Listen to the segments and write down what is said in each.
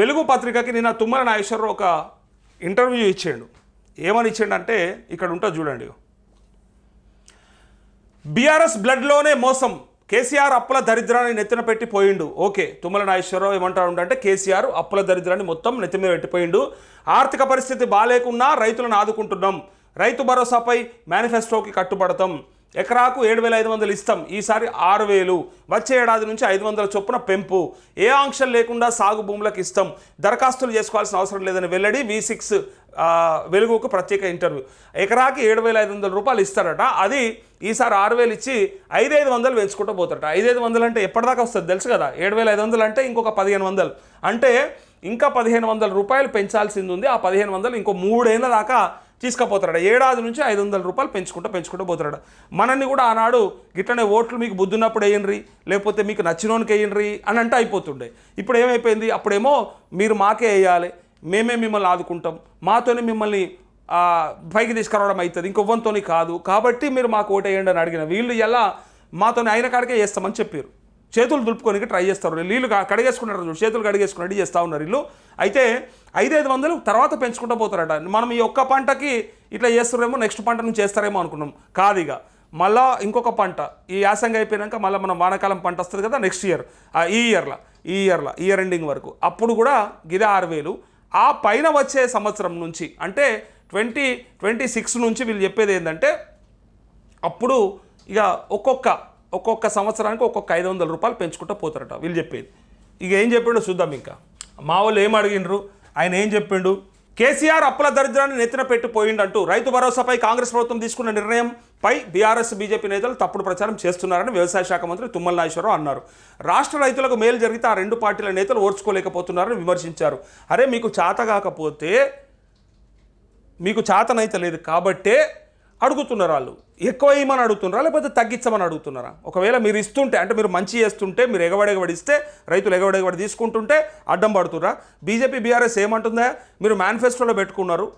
వెలుగు పత్రికకి నిన్న తుమ్మల నాగేశ్వరరావు ఒక ఇంటర్వ్యూ ఇచ్చాడు. ఏమని ఇచ్చాడు అంటే ఇక్కడ ఉంటుంది చూడండి. బీఆర్ఎస్ బ్లడ్లోనే మోసం. కేసీఆర్ అప్పుల దరిద్రాన్ని నెత్తిన పెట్టి పోయిండు. ఓకే తుమ్మల నాగేశ్వరరావు ఏమంటాడు అంటే కేసీఆర్ అప్పుల దరిద్రాన్ని మొత్తం నెత్తి మీద పెట్టిపోయిండు. ఆర్థిక పరిస్థితి బాగాలేకున్నా రైతులను ఆదుకుంటున్నాం. రైతు భరోసాపై మేనిఫెస్టోకి కట్టుబడతాం. ఎకరాకు ఏడు వేల ఐదు వందలు ఇస్తాం. ఈసారి ఆరు వేలు. వచ్చే ఏడాది నుంచి ఐదు వందల చొప్పున పెంపు. ఏ ఆంక్షలు లేకుండా సాగు భూములకు ఇస్తాం. దరఖాస్తులు చేసుకోవాల్సిన అవసరం లేదని వెల్లడి వి సిక్స్ వెలుగుకు ప్రత్యేక ఇంటర్వ్యూ. ఎకరాకి ఏడు వేల ఐదు వందల రూపాయలు ఇస్తారట. అది ఈసారి ఆరు వేలు ఇచ్చి ఐదైదు వందలు పెంచుకుంటూ పోతారట. ఐదైదు వందలు అంటే ఎప్పటిదాకా వస్తుంది తెలుసు కదా? ఏడు వేల ఐదు వందలు అంటే ఇంకొక పదిహేను వందలు. అంటే ఇంకా పదిహేను వందల రూపాయలు పెంచాల్సింది ఉంది. ఆ పదిహేను వందలు ఇంకో మూడేళ్ళ దాకా తీసుకుపోతాడు ఏడాది నుంచి ఐదు వందల రూపాయలు పెంచుకుంటూ పెంచుకుంటూ పోతాడు మనల్ని కూడా ఆనాడు గిట్లనే ఓట్లు మీకు బుద్దున్నప్పుడు వేయండి లేకపోతే మీకు నచ్చినోనికి వేయండి అని అంటే అయిపోతుండే. ఇప్పుడు ఏమైపోయింది? అప్పుడేమో మీరు మాకే వేయాలి మేమే మిమ్మల్ని ఆదుకుంటాం మాతోనే మిమ్మల్ని పైకి తీసుకురావడం అవుతుంది ఇంకొవ్వంతోని కాదు. కాబట్టి మీరు మాకు ఓటేయండి అని అడిగిన వీళ్ళు ఎలా మాతోని అయిన కాడికే చేస్తామని చెప్పారు. చేతులు దులుపుకోనికి ట్రై చేస్తారు. నీళ్ళు కడిగేసుకున్నారు చూడు చేతులు కడిగేసుకున్నట్టు చేస్తూ ఉన్నారు వీళ్ళు. అయితే ఐదైదు వందలు తర్వాత పెంచుకుంటూ పోతారట. మనం ఈ ఒక్క పంటకి ఇట్లా చేస్తారేమో నెక్స్ట్ పంట నుంచి చేస్తారేమో అనుకున్నాం. కాదు ఇక మళ్ళా ఇంకొక పంట. ఈ యాసంగా అయిపోయాక మళ్ళీ మనం వానాకాలం పంట వస్తుంది కదా నెక్స్ట్ ఇయర్ ఈ ఇయర్లో ఈ ఇయర్లో ఇయర్ ఎండింగ్ వరకు. అప్పుడు కూడా గిదే ఆరు వేలు. ఆ పైన వచ్చే సంవత్సరం నుంచి అంటే ట్వంటీ ట్వంటీ సిక్స్ నుంచి వీళ్ళు చెప్పేది ఏంటంటే అప్పుడు ఇక ఒక్కొక్క ఒక్కొక్క సంవత్సరానికి ఒక్కొక్క ఐదు వందల రూపాయలు పెంచుకుంటూ పోతారట వీళ్ళు చెప్పేది. ఇక ఏం చెప్పిండు చూద్దాం ఇంకా. మా వాళ్ళు ఏం అడిగిండ్రు? ఆయన ఏం చెప్పిండు? కేసీఆర్ అప్పుల దరిద్రాన్ని నెత్తిన పెట్టిపోయిండంటూ రైతు భరోసాపై కాంగ్రెస్ ప్రభుత్వం తీసుకున్న నిర్ణయంపై బీఆర్ఎస్ బీజేపీ నేతలు తప్పుడు ప్రచారం చేస్తున్నారని వ్యవసాయ శాఖ మంత్రి తుమ్మల నాగేశ్వరరావు అన్నారు. రాష్ట్ర రైతులకు మేలు జరిగితే ఆ రెండు పార్టీల నేతలు ఓర్చుకోలేకపోతున్నారని విమర్శించారు. అరే మీకు చాతగాకపోతే మీకు చాతనైతే లేదు కాబట్టే అడుగుతున్నారు వాళ్ళు. ఎక్కువ ఇవ్వమని అడుగుతున్నారా? లేకపోతే తగ్గించమని అడుగుతున్నారా? ఒకవేళ మీరు ఇస్తుంటే అంటే మీరు మంచి చేస్తుంటే మీరు ఎగబడెగబడి ఇస్తే రైతులు ఎగబడెగబడి తీసుకుంటుంటే అడ్డం పడుతున్నారా? బీజేపీ బీఆర్ఎస్ ఏమంటుందా? మీరు మేనిఫెస్టోలో పెట్టుకున్నారు.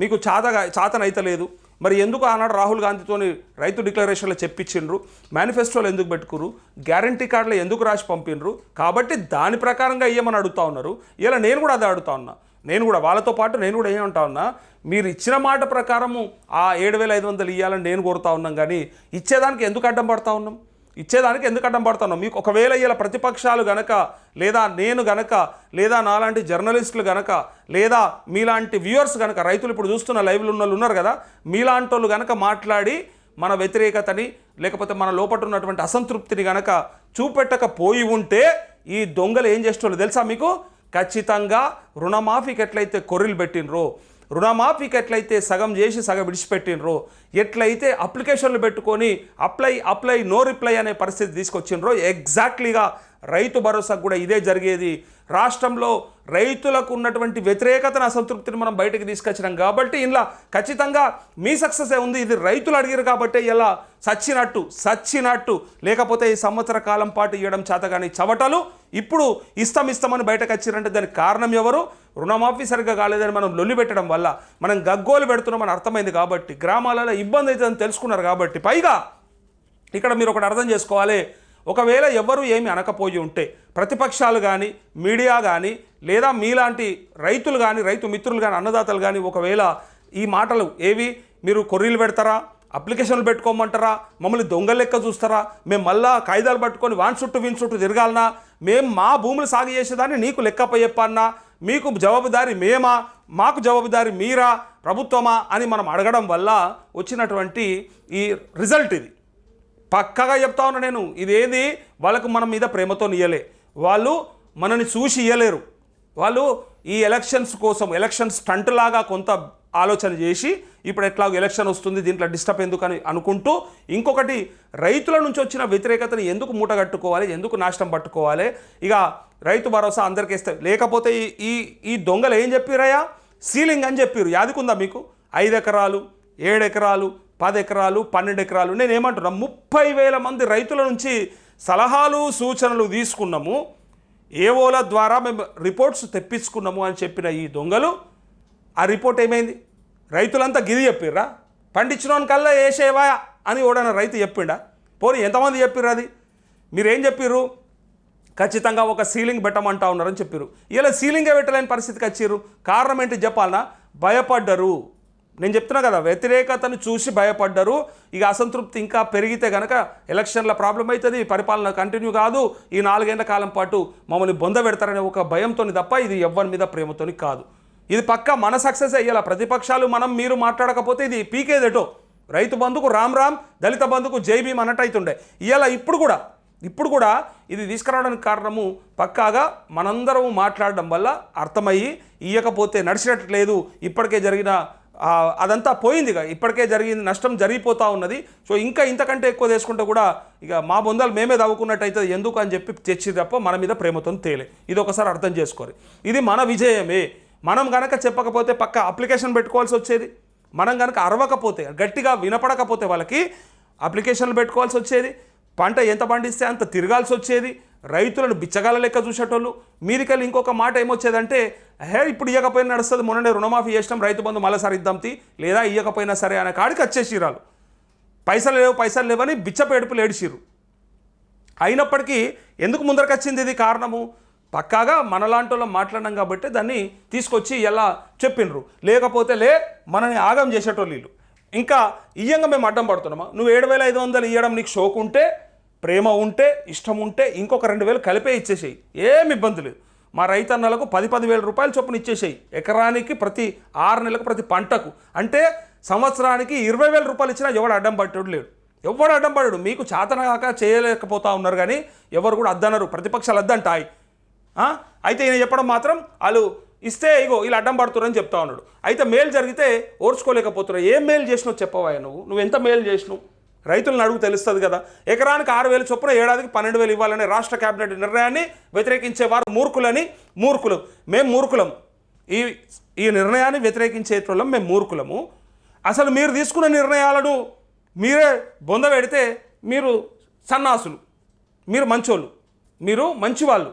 మీకు చాతగా చాతనైతలేదు మరి ఎందుకు ఆనాడు రాహుల్ గాంధీతోని రైతు డిక్లరేషన్లో చెప్పించిండ్రు? మేనిఫెస్టోలు ఎందుకు పెట్టుకురు గ్యారంటీ కార్డులు ఎందుకు రాసి పంపిండ్రు? కాబట్టి దాని ప్రకారంగా ఇయ్యమని అడుగుతా ఉన్నారు. ఇలా నేను కూడా అదే అడుగుతా ఉన్నా. నేను కూడా వాళ్ళతో పాటు నేను కూడా ఏమంటా ఉన్నా మీరు ఇచ్చిన మాట ప్రకారము ఆ ఏడు వేల ఐదు వందలు ఇవ్వాలని నేను కోరుతా ఉన్నాం కానీ ఇచ్చేదానికి ఎందుకు అడ్డం పడతా ఉన్నాం? ఇచ్చేదానికి ఎందుకు అడ్డం పడతా ఉన్నాం? మీకు ఒకవేళ ఇలా ప్రతిపక్షాలు గనక లేదా నేను గనక లేదా నాలాంటి జర్నలిస్టులు గనక లేదా మీలాంటి వ్యూవర్స్ గనక రైతులు ఇప్పుడు చూస్తున్న లైవ్లో ఉన్న వాళ్ళు ఉన్నారు కదా మీలాంటి వాళ్ళు గనక మాట్లాడి మన వ్యతిరేకతని లేకపోతే మన లోపట ఉన్నటువంటి అసంతృప్తిని గనక చూపెట్టకపోయి ఉంటే ఈ దొంగలు ఏం చేసేవాళ్ళు తెలుసా మీకు? ఖచ్చితంగా రుణమాఫీకి ఎట్లయితే కొర్రలు పెట్టినరో రుణమాఫీకి ఎట్లయితే సగం చేసి సగం విడిచిపెట్టినరో ఎట్లయితే అప్లికేషన్లు పెట్టుకొని అప్లై అప్లై నో రిప్లై అనే పరిస్థితి తీసుకొచ్చిండ్రో ఎగ్జాక్ట్లీగా రైతు భరోసాకు కూడా ఇదే జరిగేది. రాష్ట్రంలో రైతులకు ఉన్నటువంటి వ్యతిరేకతను అసంతృప్తిని మనం బయటకు తీసుకొచ్చినాం కాబట్టి ఇలా ఖచ్చితంగా మీ సక్సెస్ ఉంది? ఇది రైతులు అడిగారు కాబట్టి ఇలా సచ్చినట్టు సచ్చినట్టు. లేకపోతే ఈ సంవత్సర కాలం పాటు ఇవ్వడం చేతగాని చవటలు ఇప్పుడు ఇస్తాం ఇస్తామని బయటకు వచ్చిరంటే దానికి కారణం ఎవరు? రుణమాఫీ సరిగ్గా కాలేదని మనం లొల్లి పెట్టడం వల్ల మనం గగ్గోలు పెడుతున్నామని అర్థమైంది కాబట్టి గ్రామాలలో ఇబ్బంది అవుతుందని తెలుసుకున్నారు కాబట్టి పైగా ఇక్కడ మీరు ఒకటి అర్థం చేసుకోవాలి. ఒకవేళ ఎవరు ఏమి అనకపోయి ఉంటే ప్రతిపక్షాలు కానీ మీడియా కానీ లేదా మీలాంటి రైతులు కానీ రైతు మిత్రులు కానీ అన్నదాతలు కానీ ఒకవేళ ఈ మాటలు ఏవి మీరు కొర్రీలు పెడతారా? అప్లికేషన్లు పెట్టుకోమంటారా? మమ్మల్ని దొంగ లెక్క చూస్తారా? మేము మళ్ళా కాయిదాలు పట్టుకొని వాన్ చుట్టూ వీని చుట్టూ తిరగాలనా? మేము మా భూములు సాగు చేసేదాన్ని నీకు లెక్కపై చెప్పన్నా మీకు జవాబుదారి మేమా? మాకు జవాబుదారి మీరా? ప్రభుత్వమా? అని మనం అడగడం వల్ల వచ్చినటువంటి ఈ రిజల్ట్ ఇది. పక్కగా చెప్తా ఉన్నా నేను ఇదేది? వాళ్ళకు మన మీద ప్రేమతో ఇయ్యలే వాళ్ళు మనని చూసి ఇయ్యలేరు. వాళ్ళు ఈ ఎలక్షన్స్ కోసం ఎలక్షన్ స్టంట్ లాగా కొంత ఆలోచన చేసి ఇప్పుడు ఎట్లాగో ఎలక్షన్ వస్తుంది దీంట్లో డిస్టర్బ్ ఎందుకని అనుకుంటూ ఇంకొకటి రైతుల నుంచి వచ్చిన వ్యతిరేకతను ఎందుకు మూటగట్టుకోవాలి ఎందుకు నాశనం పట్టుకోవాలి? ఇక రైతు భరోసా అందరికీ ఇస్తే లేకపోతే ఈ ఈ ఈ దొంగలు ఏం చెప్పిరయ్యా సీలింగ్ అని చెప్పారు యాదికుందా మీకు? ఐదు ఎకరాలు ఏడు ఎకరాలు పది ఎకరాలు పన్నెండు ఎకరాలు నేను ఏమంటున్నా ముప్పై వేల మంది రైతుల నుంచి సలహాలు సూచనలు తీసుకున్నాము. ఏవోల ద్వారా మేము రిపోర్ట్స్ తెప్పించుకున్నాము అని చెప్పిన ఈ దొంగలు. ఆ రిపోర్ట్ ఏమైంది? రైతులంతా గిది చెప్పిర్రా? పండించిన కల్లా వేసేవా అని ఓడన రైతు చెప్పిండా? పోనీ ఎంతమంది చెప్పిర్రు అది? మీరేం చెప్పిర్రు? ఖచ్చితంగా ఒక సీలింగ్ పెట్టమంటా ఉన్నారని చెప్పారు ఇలా సీలింగే పెట్టలేని పరిస్థితికి వచ్చారు కారణం ఏంటి చెప్పాలన్నా భయపడ్డరు. నేను చెప్తున్నా కదా వ్యతిరేకతను చూసి భయపడ్డరు. ఇక అసంతృప్తి ఇంకా పెరిగితే కనుక ఎలక్షన్ల ప్రాబ్లం అవుతుంది పరిపాలన కంటిన్యూ కాదు. ఈ నాలుగేళ్ళ కాలం పాటు మమ్మల్ని బొంద పెడతారనే ఒక భయంతోని తప్ప ఇది ఎవ్వరి మీద ప్రేమతోని కాదు. ఇది పక్క మన సక్సెస్ అయ్యేలా ప్రతిపక్షాలు మనం మీరు మాట్లాడకపోతే ఇది పీకేదేటో రైతు బంధుకు రామ్ రామ్ దళిత బంధుకు జై అన్నట్టు అవుతుండే ఇవాళ ఇప్పుడు కూడా ఇప్పుడు కూడా ఇది తీసుకురావడానికి కారణము పక్కాగా మనందరం మాట్లాడడం వల్ల అర్థమయ్యి ఇయ్యకపోతే నడిచినట్లేదు ఇప్పటికే జరిగిన అదంతా పోయింది ఇక ఇప్పటికే జరిగింది నష్టం జరిగిపోతూ ఉన్నది. సో ఇంకా ఇంతకంటే ఎక్కువ తీసుకుంటే కూడా ఇక మా బొందాలు మేమే తవ్వుకున్నట్టు అవుతుంది ఎందుకు అని చెప్పి తెచ్చి తప్ప మన మీద ప్రేమతో తేలే. ఇది ఒకసారి అర్థం చేసుకోరు. ఇది మన విజయమే. మనం కనుక చెప్పకపోతే పక్క అప్లికేషన్ పెట్టుకోవాల్సి వచ్చేది. మనం కనుక అరవకపోతే గట్టిగా వినపడకపోతే వాళ్ళకి అప్లికేషన్లు పెట్టుకోవాల్సి వచ్చేది. పంట ఎంత పండిస్తే అంత తిరగాల్సి వచ్చేది. రైతులను బిచ్చగాల లెక్క చూసేటోళ్ళు. మీరికెళ్ళి ఇంకొక మాట ఏమొచ్చేదంటే హే ఇప్పుడు ఇవ్వకపోయినా నడుస్తుంది మొన్ననే రుణమాఫీ చేసినాం రైతు బంధు మళ్ళీసారి ఇద్దాం లేదా ఇవ్వకపోయినా సరే అనే కాడికి వచ్చేసిరాలు పైసలు లేవు పైసలు లేవని బిచ్చపేడుపులు ఏడిచిరు అయినప్పటికీ ఎందుకు ముందరకొచ్చింది ఇది కారణము? పక్కాగా మనలాంటి వాళ్ళం మాట్లాడినాం కాబట్టి దాన్ని తీసుకొచ్చి ఎలా చెప్పిండ్రు లేకపోతే లే మనని ఆగం చేసేటోళ్ళు ఇంకా ఇయ్యంగా మేము అడ్డం పడుతున్నామా? నువ్వు ఏడు వేల ఐదు వందలు ఇవ్వడం నీకు షోక్ ఉంటే ప్రేమ ఉంటే ఇష్టం ఉంటే ఇంకొక రెండు వేలు కలిపే ఇచ్చేసేయి. ఏమి ఇబ్బంది లేదు. మా రైతన్నలకు పది పదివేల రూపాయలు చొప్పున ఇచ్చేసేయి. ఎకరానికి ప్రతి ఆరు నెలలకు ప్రతి పంటకు. అంటే సంవత్సరానికి ఇరవై వేల రూపాయలు ఇచ్చినా ఎవడు అడ్డం పట్టడు లేడు. ఎవడు అడ్డం పడడు మీకు చేతనగాక చేయలేకపోతా ఉన్నారు కానీ ఎవరు కూడా అద్దనరు. ప్రతిపక్షాలు అద్దంటాయి. అయితే ఈయన చెప్పడం మాత్రం వాళ్ళు ఇస్తే ఇగో వీళ్ళు అడ్డం పడుతున్నారని చెప్తా ఉన్నాడు. అయితే మేలు జరిగితే ఓర్చుకోలేకపోతున్నారు ఏం మేలు చేసినావు చెప్పవా నువ్వు? నువ్వు ఎంత మేలు చేసినావు? రైతులను అడుగు తెలుస్తుంది కదా. ఎకరానికి ఆరు వేలు చొప్పున ఏడాదికి పన్నెండు వేలు ఇవ్వాలనే రాష్ట్ర కేబినెట్ నిర్ణయాన్ని వ్యతిరేకించే వారు మూర్ఖులని మూర్ఖులు. మేము మూర్ఖులం. ఈ ఈ నిర్ణయాన్ని వ్యతిరేకించేటోళ్ళం మేము మూర్ఖులము. అసలు మీరు తీసుకున్న నిర్ణయాలను మీరే బొంద పెడితే మీరు సన్నాసులు. మీరు మంచోళ్ళు. మీరు మంచివాళ్ళు.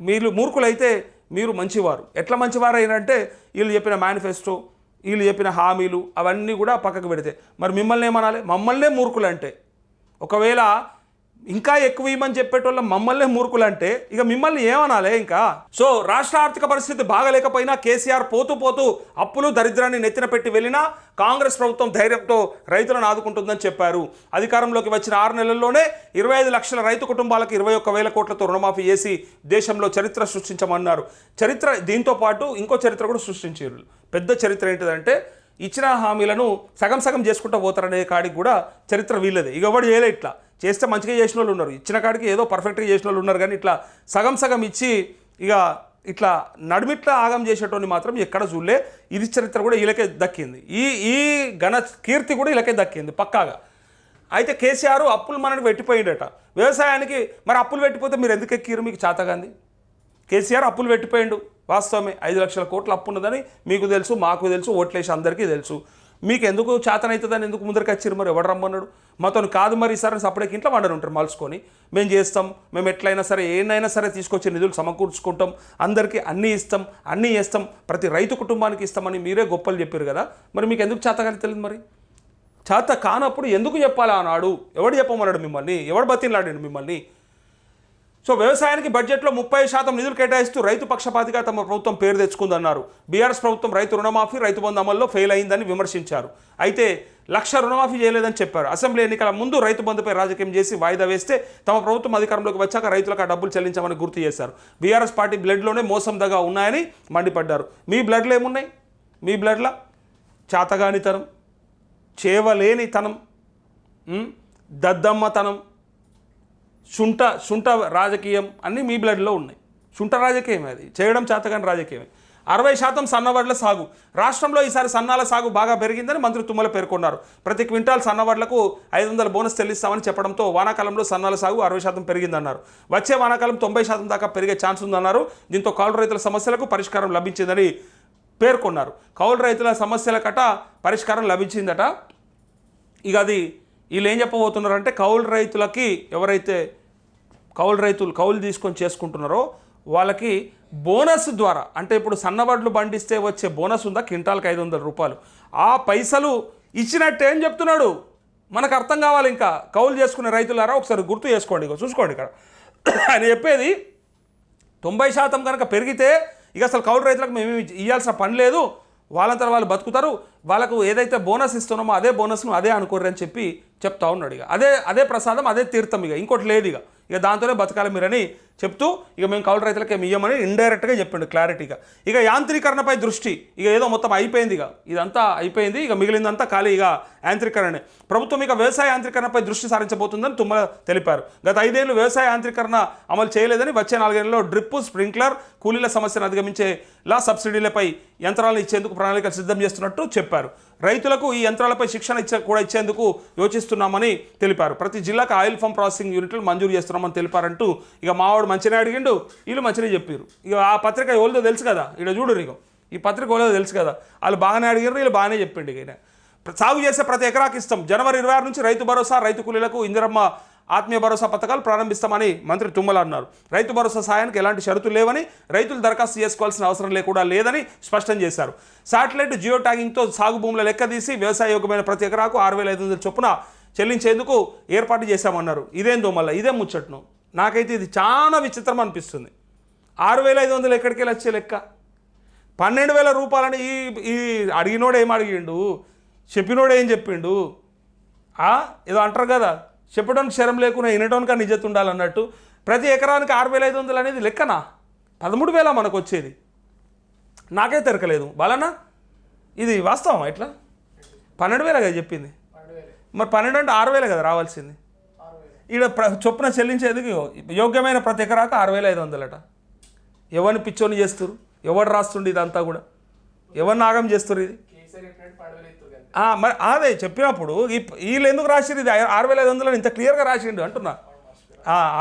మీరు మూర్ఖులైతే మీరు మంచివారు. ఎట్లా మంచివారు అయినంటే వీళ్ళు చెప్పిన మేనిఫెస్టో వీళ్ళు చెప్పిన హామీలు అవన్నీ కూడా పక్కకు పెడితే. మరి మిమ్మల్ని ఏమనాలి? మమ్మల్నే మూర్ఖులు అంటే ఒకవేళ ఇంకా ఎక్కువ ఇవ్వమని చెప్పేటోళ్ళ మమ్మల్నే మూర్ఖులంటే ఇక మిమ్మల్ని ఏమనాలే ఇంకా? సో రాష్ట్ర ఆర్థిక పరిస్థితి బాగలేకపోయినా కేసీఆర్ పోతూ పోతూ అప్పులు దరిద్రాన్ని నెత్తిన పెట్టి వెళ్ళినా కాంగ్రెస్ ప్రభుత్వం ధైర్యంతో రైతులను ఆదుకుంటుందని చెప్పారు. అధికారంలోకి వచ్చిన ఆరు నెలల్లోనే ఇరవై ఐదు లక్షల రైతు కుటుంబాలకు ఇరవై ఒక్క వేల కోట్లతో రుణమాఫీ చేసి దేశంలో చరిత్ర సృష్టించమన్నారు. చరిత్ర దీంతో పాటు ఇంకో చరిత్ర కూడా సృష్టించారు. పెద్ద చరిత్ర ఏంటిదంటే ఇచ్చిన హామీలను సగం సగం చేసుకుంటూ పోతారనే కాడికి కూడా చరిత్ర వీళ్ళదే. ఇక ఎవడు చేయలే ఇట్లా? చేస్తే మంచిగా చేసిన వాళ్ళు ఉన్నారు. ఇచ్చిన కాడికి ఏదో పర్ఫెక్ట్గా చేసిన వాళ్ళు ఉన్నారు కానీ ఇట్లా సగం సగం ఇచ్చి ఇక ఇట్లా నడిమిట్ల ఆగం చేసేటోని మాత్రం ఎక్కడ చూడలే. ఇది చరిత్ర కూడా వీళ్ళకే దక్కింది. ఈ ఈ ఘన కీర్తి కూడా వీళ్ళకే దక్కింది పక్కాగా. అయితే కేసీఆర్ అప్పులు మనకి పెట్టిపోయిండట వ్యవసాయానికి మరి అప్పులు పెట్టిపోతే మీరు ఎందుకు ఎక్కిరు మీకు చాతగాంది కేసీఆర్ అప్పులు పెట్టిపోయిండు వాస్తవమే ఐదు లక్షల కోట్లు అప్పు ఉన్నదని మీకు తెలుసు మాకు తెలుసు ఓట్లేసి అందరికీ తెలుసు. మీకు ఎందుకు చేతనవుతుందని ఎందుకు ముందరికి వచ్చారు మరి? ఎవడు రమ్మన్నాడు? మాతో కాదు మరి సరే సపరేట్ ఇంట్లో వండని ఉంటారు మలుచుకొని. మేము చేస్తాం మేము ఎట్లయినా సరే ఏనైనా సరే తీసుకొచ్చి నిధులు సమకూర్చుకుంటాం. అందరికీ అన్నీ ఇస్తాం అన్నీ ఇస్తాం ప్రతి రైతు కుటుంబానికి ఇస్తామని మీరే గొప్పలు చెప్పారు కదా. మరి మీకు ఎందుకు చేతగాని తెలియదు మరి? చేత కానప్పుడు ఎందుకు చెప్పాలా అన్నాడు? ఎవడు చెప్పమన్నాడు మిమ్మల్ని? ఎవడు బతిలాడాడు మిమ్మల్ని? సో వ్యవసాయానికి బడ్జెట్లో ముప్పై శాతం నిధులు కేటాయిస్తూ రైతు పక్షపాతిగా తమ ప్రభుత్వం పేరు తెచ్చుకుందన్నారు. బీఆర్ఎస్ ప్రభుత్వం రైతు రుణమాఫీ రైతు బంధు అమల్లో ఫెయిల్ అయిందని విమర్శించారు. అయితే లక్ష రుణమాఫీ చేయలేదని చెప్పారు. అసెంబ్లీ ఎన్నికల ముందు రైతు బంధుపై రాజకీయం చేసి వాయిదా వేస్తే తమ ప్రభుత్వం అధికారంలోకి వచ్చాక రైతులకు ఆ డబ్బులు చెల్లించామని గుర్తు చేశారు. బీఆర్ఎస్ పార్టీ బ్లడ్లోనే మోసం దగా ఉన్నాయని మండిపడ్డారు. మీ బ్లడ్లు ఏమున్నాయి? మీ బ్లడ్ల చాతగానితనం చేవలేనితనం దద్దమ్మతనం శుంఠ శుంఠ రాజకీయం అన్నీ మీ బ్లడ్లో ఉన్నాయి. శుంఠ రాజకీయం అది. చేయడం చేతగాని రాజకీయమే. అరవై శాతం సన్నవడ్ల సాగు. రాష్ట్రంలో ఈసారి సన్నాల సాగు బాగా పెరిగిందని మంత్రి తుమ్మల పేర్కొన్నారు. ప్రతి క్వింటాల్ సన్నవడ్లకు ఐదు వందల బోనస్ చెల్లిస్తామని చెప్పడంతో వానాకాలంలో సన్నాల సాగు అరవై శాతం పెరిగిందన్నారు. వచ్చే వానాకాలం తొంభై శాతం దాకా పెరిగే ఛాన్స్ ఉందన్నారు. దీంతో కౌలు రైతుల సమస్యలకు పరిష్కారం లభించిందని పేర్కొన్నారు. కౌలు రైతుల సమస్యల కట పరిష్కారం లభించిందట. ఇక అది వీళ్ళు ఏం చెప్పబోతున్నారంటే కౌలు రైతులకి ఎవరైతే కౌలు రైతులు కౌలు తీసుకొని చేసుకుంటున్నారో వాళ్ళకి బోనస్ ద్వారా అంటే ఇప్పుడు సన్నబడ్లు పండిస్తే వచ్చే బోనస్ ఉందా? క్వింటాల్కి ఐదు వందల రూపాయలు. ఆ పైసలు ఇచ్చినట్టు ఏం చెప్తున్నాడు? మనకు అర్థం కావాలి ఇంకా. కౌలు చేసుకునే రైతులారా ఒకసారి గుర్తు చేసుకోండి చూసుకోండి ఇక్కడ. ఆయన చెప్పేది తొంభై శాతం కనుక పెరిగితే ఇక అసలు కౌలు రైతులకు మేము ఇవ్వాల్సిన పని లేదు. వాళ్ళంతా వాళ్ళు బతుకుతారు. వాళ్ళకు ఏదైతే బోనస్ ఇస్తున్నామో అదే బోనస్ను అదే అనుకోర్రని చెప్పి చెప్తా ఉన్నాడు ఇక. అదే అదే ప్రసాదం అదే తీర్థం ఇక. ఇంకోటి లేదు ఇక. ఇక దాంతోనే బతకాలి మీరని చెప్తూ ఇక మేము కౌలు రైతులకి ఏమి ఇయ్యమని ఇండైరెక్ట్గా చెప్పిండు క్లారిటీగా ఇక యాంత్రీకరణపై దృష్టి ఇక ఏదో మొత్తం అయిపోయింది ఇక. ఇదంతా అయిపోయింది ఇక మిగిలిందంతా ఖాళీ ఇక యాంత్రీకరణే. ప్రభుత్వం ఇక వ్యవసాయ యాంత్రీకరణపై దృష్టి సారించబోతుందని తుమ్మల తెలిపారు. గత ఐదేళ్ళు వ్యవసాయ యాంత్రీకరణ అమలు చేయలేదని వచ్చే నాలుగేళ్ళలో డ్రిప్ స్ప్రింక్లర్ కూలీల సమస్యను అధిగమించేలా సబ్సిడీలపై యంత్రాలను ఇచ్చేందుకు ప్రణాళికలు సిద్ధం చేస్తున్నట్టు చెప్పారు. రైతులకు ఈ యంత్రాలపై శిక్షణ ఇచ్చే కూడా ఇచ్చేందుకు యోచిస్తున్నామని తెలిపారు. ప్రతి జిల్లాకు ఆయిల్ ఫామ్ ప్రాసెసింగ్ యూనిట్లు మంజూరు చేస్తున్నామని తెలిపారంటూ ఇక మావాడు మంచిగా అడిగిండు వీళ్ళు మంచిగా చెప్పారు ఇక ఆ పత్రిక ఎవరిదో తెలుసు కదా ఇక్కడ చూడు నీకు ఈ పత్రిక ఎవరిదో తెలుసు కదా వాళ్ళు బాగానే అడిగారు వీళ్ళు బాగానే చెప్పిండు ఇక ఈయన. సాగు చేసే ప్రతి ఎకరాకి ఇస్తాం. జనవరి ఇరవై ఆరు నుంచి రైతు భరోసా రైతు కూలీలకు ఇందిరమ్మ ఆత్మీయ భరోసా పథకాలు ప్రారంభిస్తామని మంత్రి తుమ్మల అన్నారు. రైతు భరోసా సాయానికి ఎలాంటి షరతులు లేవని రైతులు దరఖాస్తు చేసుకోవాల్సిన అవసరం లేకుండా లేదని స్పష్టం చేశారు. శాటిలైట్ జియో ట్యాగింగ్తో సాగు భూముల లెక్క తీసి వ్యవసాయ యోగ్యమైన ప్రతి ఎకరాకు ఆరు వేల ఐదు వందల చొప్పున చెల్లించేందుకు ఏర్పాటు చేశామన్నారు. ఇదేందో మళ్ళీ ఇదే ముచ్చట్ను. నాకైతే ఇది చాలా విచిత్రం అనిపిస్తుంది. ఆరు వేల ఐదు వందలు ఎక్కడికి వెళ్ళి వచ్చే లెక్క? పన్నెండు వేల రూపాయలని ఈ ఈ అడిగినోడు ఏం అడిగిండు? చెప్పినోడు ఏం చెప్పిండు? ఏదో అంటారు కదా చెప్పడానికి శరం లేకుండా వినటానికి నిజత ఉండాలన్నట్టు. ప్రతి ఎకరానికి ఆరు వేల ఐదు వందలు అనేది లెక్కనా? పదమూడు వేల మనకు వచ్చేది. నాకే తెరకలేదు. బాలన్నా ఇది వాస్తవం ఎట్లా పన్నెండు వేల కదా చెప్పింది మరి పన్నెండు అంటే ఆరు వేలే కదా రావాల్సింది. ఈడ ప్ర చొప్పున చెల్లించేందుకు యోగ్యమైన ప్రతి ఎకరాకు ఆరు వేల ఐదు వందలట. ఎవరిని పిచ్చోని చేస్తారు ఎవరు రాస్తుండే ఇదంతా కూడా? ఎవరిని ఆగం చేస్తారు ఇది? మరి అదే చెప్పినప్పుడు ఈ వీళ్ళు ఎందుకు రాసిరు ఇది? ఆరు వేల ఐదు వందలు ఇంత క్లియర్గా రాసిండు అంటున్నా.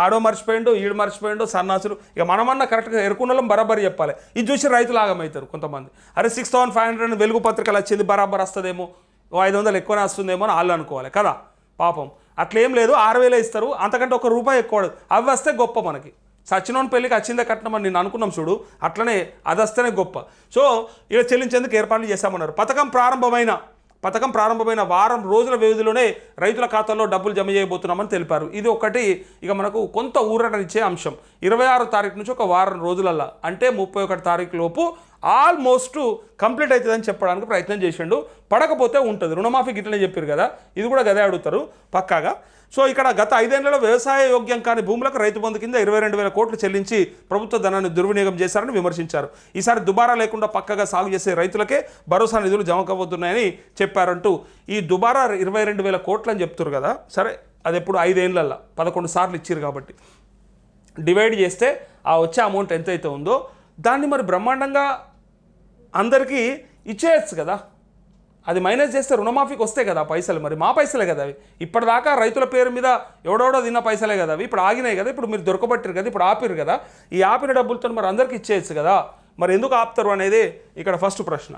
ఆడో మర్చిపోయిండు ఈడు మర్చిపోయిండు సన్నాసులు ఇక మనమన్నా కరెక్ట్గా ఎరుకున్నలం బరాబరి చెప్పాలి. ఇది చూసి రైతులు ఆగమవుతారు కొంతమంది. అరే సిక్స్ థౌసండ్ ఫైవ్ హండ్రెడ్ వెలుగు పత్రికలు వచ్చింది బరాబర్ వస్తుందేమో ఓ ఐదు వందలు ఎక్కువనే వస్తుందేమో అని వాళ్ళు అనుకోవాలి కదా? పాపం. అట్లేం లేదు ఆరు వేలే ఇస్తారు. అంతకంటే ఒక రూపాయి ఎక్కువ అవి వస్తే గొప్ప మనకి. సచినోన్ పెళ్ళికి వచ్చిందే కట్నం అని నేను అనుకున్నాం చూడు. అట్లనే అది వస్తేనే గొప్ప. సో ఇలా చెల్లించేందుకు ఏర్పాట్లు చేశామన్నారు. పథకం ప్రారంభమైన పథకం ప్రారంభమైన వారం రోజుల వ్యవధిలోనే రైతుల ఖాతాల్లో డబ్బులు జమ చేయబోతున్నామని తెలిపారు. ఇది ఒకటి ఇక మనకు కొంత ఊరటనిచ్చే అంశం. ఇరవై ఆరో తారీఖు నుంచి ఒక వారం రోజులల్లా అంటే ముప్పై ఒకటి తారీఖు లోపు ఆల్మోస్ట్ కంప్లీట్ అవుతుందని చెప్పడానికి ప్రయత్నం చేసిండు. పడకపోతే ఉంటుంది. రుణమాఫీ గిట్లనే చెప్పారు కదా. ఇది కూడా గదే అడుగుతారు. పక్కాగా సో ఇక్కడ గత ఐదేళ్ళలో వ్యవసాయ యోగ్యం కాని భూములకు రైతు బంధు కింద ఇరవై రెండు వేల కోట్లు చెల్లించి ప్రభుత్వ ధనాన్ని దుర్వినియోగం చేశారని విమర్శించారు. ఈసారి దుబారా లేకుండా పక్కగా సాగు చేసే రైతులకే భరోసా నిధులు జమ కాబోతున్నాయని చెప్పారంటూ. ఈ దుబారా ఇరవై రెండు వేల కోట్లు అని చెప్తారు కదా సరే అది ఎప్పుడు ఐదేళ్ళల్లో పదకొండు సార్లు ఇచ్చారు కాబట్టి. డివైడ్ చేస్తే ఆ వచ్చే అమౌంట్ ఎంతైతే ఉందో దాన్ని మరి బ్రహ్మాండంగా అందరికీ ఇచ్చేయచ్చు కదా. అది మైనస్ చేస్తే రుణమాఫీకి వస్తాయి కదా పైసలు మరి మా పైసలే కదా అవి. ఇప్పటిదాకా రైతుల పేరు మీద ఎవడెవడో తిన్న పైసలే కదా అవి. ఇప్పుడు ఆగినాయి కదా ఇప్పుడు మీరు దొరకబట్టారు కదా ఇప్పుడు ఆపిరు కదా. ఈ ఆపిన డబ్బులతో మరి అందరికీ ఇచ్చేయచ్చు కదా. మరి ఎందుకు ఆపుతారు అనేది ఇక్కడ ఫస్ట్ ప్రశ్న.